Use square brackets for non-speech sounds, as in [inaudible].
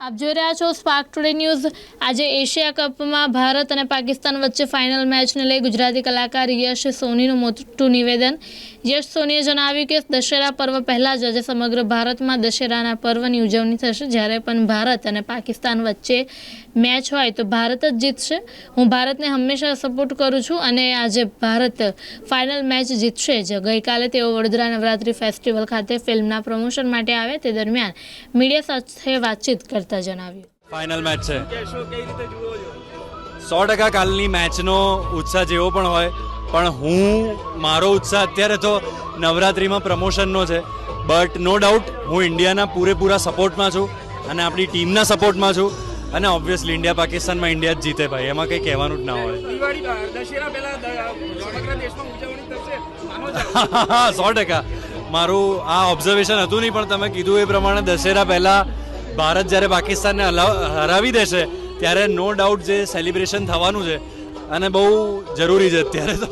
આપ જોઈ રહ્યા છો સ્પાર્ક ટુડે ન્યૂઝ આજે એશિયા કપમાં ભારત અને પાકિસ્તાન વચ્ચે ફાઇનલ મેચને લઈ ગુજરાતી કલાકાર યશ સોનીનું મોટું નિવેદન. યશ સોનીએ જણાવ્યું કે દશેરા પર્વ પહેલાં જ આજે સમગ્ર ભારતમાં દશેરાના પર્વની ઉજવણી થશે. જ્યારે પણ ભારત અને પાકિસ્તાન વચ્ચે મેચ હોય તો ભારત જ જીતશે. હું ભારતને હંમેશા સપોર્ટ કરું છું અને આજે ભારત ફાઇનલ મેચ જીતશે જ. ગઈકાલે તેઓ વડોદરા નવરાત્રિ ફેસ્ટિવલ ખાતે ફિલ્મના પ્રમોશન માટે આવે. તે દરમિયાન મીડિયા સાથે વાતચીત કરતા જણાવ્યું. ફાઇનલ મેચ છે. સો ટકા કાલની મેચનો ઉત્સાહ જેવો પણ હોય, પણ હું, મારો ઉત્સાહ અત્યારે તો નવરાત્રિમાં પ્રમોશનનો છે. બટ નો ડાઉટ હું ઇન્ડિયાના પૂરેપૂરા સપોર્ટમાં છું અને આપણી ટીમના સપોર્ટમાં છું. અને ઓબ્વિયસલી ઇન્ડિયા પાકિસ્તાનમાં ઇન્ડિયા જ જીતે ભાઈ, એમાં કંઈ કહેવાનું જ ના હોય. [laughs] સો ટકા. મારું આ ઓબ્ઝર્વેશન હતું નહીં, પણ તમે કીધું એ પ્રમાણે દશેરા પહેલાં ભારત જ્યારે પાકિસ્તાનને હરાવી દેશે, ત્યારે નો ડાઉટ જે સેલિબ્રેશન થવાનું છે, અને બહુ જરૂરી છે અત્યારે તો.